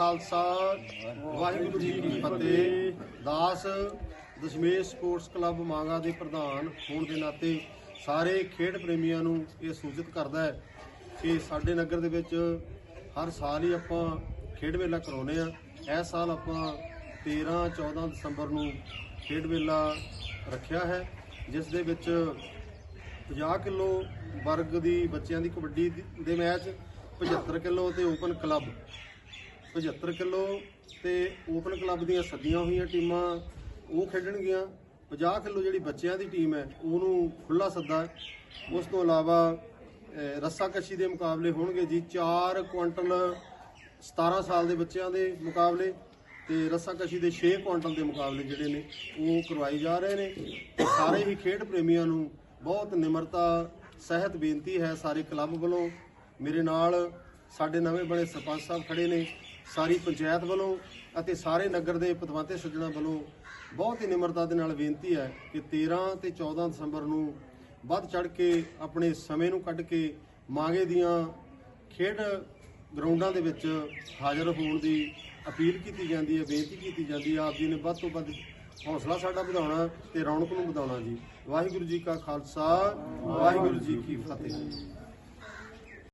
ਖਾਲਸਾ, ਵਾਹਿਗੁਰੂ ਜੀ ਕੀ ਫਤਿਹ। ਦਾਸ ਦਸ਼ਮੇਸ਼ ਸਪੋਰਟਸ ਕਲੱਬ ਮਾਂਗਾ ਦੇ ਪ੍ਰਧਾਨ ਹੋਣ ਦੇ ਨਾਤੇ ਸਾਰੇ ਖੇਡ ਪ੍ਰੇਮੀਆਂ ਨੂੰ ਇਹ ਸੂਚਿਤ ਕਰਦਾ ਹੈ ਕਿ ਸਾਡੇ ਨਗਰ ਦੇ ਵਿੱਚ ਹਰ ਸਾਲ ਹੀ ਆਪਾਂ ਖੇਡ ਮੇਲਾ ਕਰਾਉਂਦੇ ਆ ਇਸ ਸਾਲ ਆਪਾਂ 13 14 ਦਸੰਬਰ ਨੂੰ ਖੇਡ ਮੇਲਾ ਰੱਖਿਆ ਹੈ, ਜਿਸ ਦੇ ਵਿੱਚ 50 ਕਿਲੋ ਵਰਗ ਦੀ ਬੱਚਿਆਂ ਦੀ ਕਬੱਡੀ ਦੇ ਮੈਚ 75 ਕਿਲੋ ਤੇ ਓਪਨ ਕਲੱਬ 75 ਕਿਲੋ ਤੇ ਓਪਨ ਕਲੱਬ ਦੀਆਂ ਸੱਦੀਆਂ ਹੋਈਆਂ ਟੀਮਾਂ ਉਹ ਖੇਡਣਗੀਆਂ। 50 ਕਿਲੋ ਜਿਹੜੀ ਬੱਚਿਆਂ ਦੀ ਟੀਮ ਹੈ ਉਹਨੂੰ ਖੁੱਲਾ ਸੱਦਾ ਉਸ ਤੋਂ ਇਲਾਵਾ ਅਹ, ਰੱਸਾ ਕੱਸ਼ੀ ਦੇ ਮੁਕਾਬਲੇ ਹੋਣਗੇ ਜੀ। 4 ਕੁਆਂਟਲ 17 ਸਾਲ ਦੇ ਬੱਚਿਆਂ ਦੇ ਮੁਕਾਬਲੇ ਤੇ ਰੱਸਾ ਕੱਸ਼ੀ ਦੇ 6 ਕੁਆਂਟਲ ਦੇ ਮੁਕਾਬਲੇ ਜਿਹੜੇ ਨੇ ਉਹ ਕਰਵਾਏ ਜਾ ਰਹੇ ਨੇ। ਸਾਰੇ ਹੀ ਖੇਡ ਪ੍ਰੇਮੀਆਂ ਨੂੰ ਬਹੁਤ ਨਿਮਰਤਾ ਸਹਿਤ ਬੇਨਤੀ ਹੈ ਸਾਰੇ ਕਲੱਬ ਵੱਲੋਂ। ਮੇਰੇ ਨਾਲ ਸਾਡੇ ਨਵੇਂ ਬਣੇ ਸਰਪੰਚ ਸਾਹਿਬ ਖੜੇ ਨੇ। ਸਾਰੀ ਪੰਚਾਇਤ ਵੱਲੋਂ ਅਤੇ ਸਾਰੇ ਨਗਰ ਦੇ ਪਤਵੰਤੇ ਸੱਜਣਾ ਵੱਲੋਂ ਬਹੁਤ ਹੀ ਨਿਮਰਤਾ ਦੇ ਨਾਲ ਬੇਨਤੀ ਹੈ ਕਿ 13 ਤੇ 14 ਦਸੰਬਰ ਨੂੰ ਵੱਧ ਚੜ ਕੇ ਆਪਣੇ ਸਮੇਂ ਨੂੰ ਕੱਢ ਕੇ ਮਾਂਗੇ ਦੀਆਂ ਖੇਡ ਗਰਾਊਂਡਾਂ ਦੇ ਵਿੱਚ ਹਾਜ਼ਰ ਹੋਣ ਦੀ ਅਪੀਲ ਕੀਤੀ ਜਾਂਦੀ ਹੈ, ਬੇਨਤੀ ਕੀਤੀ ਜਾਂਦੀ ਹੈ। ਆਪ ਜੀ ਨੇ ਵੱਧ ਤੋਂ ਵੱਧ ਹੌਸਲਾ ਸਾਡਾ ਵਧਾਉਣਾ ਤੇ ਰੌਣਕ ਨੂੰ ਵਧਾਉਣਾ ਜੀ। ਵਾਹਿਗੁਰੂ ਜੀ ਕਾ ਖਾਲਸਾ, ਵਾਹਿਗੁਰੂ ਜੀ ਕੀ ਫਤਿਹ।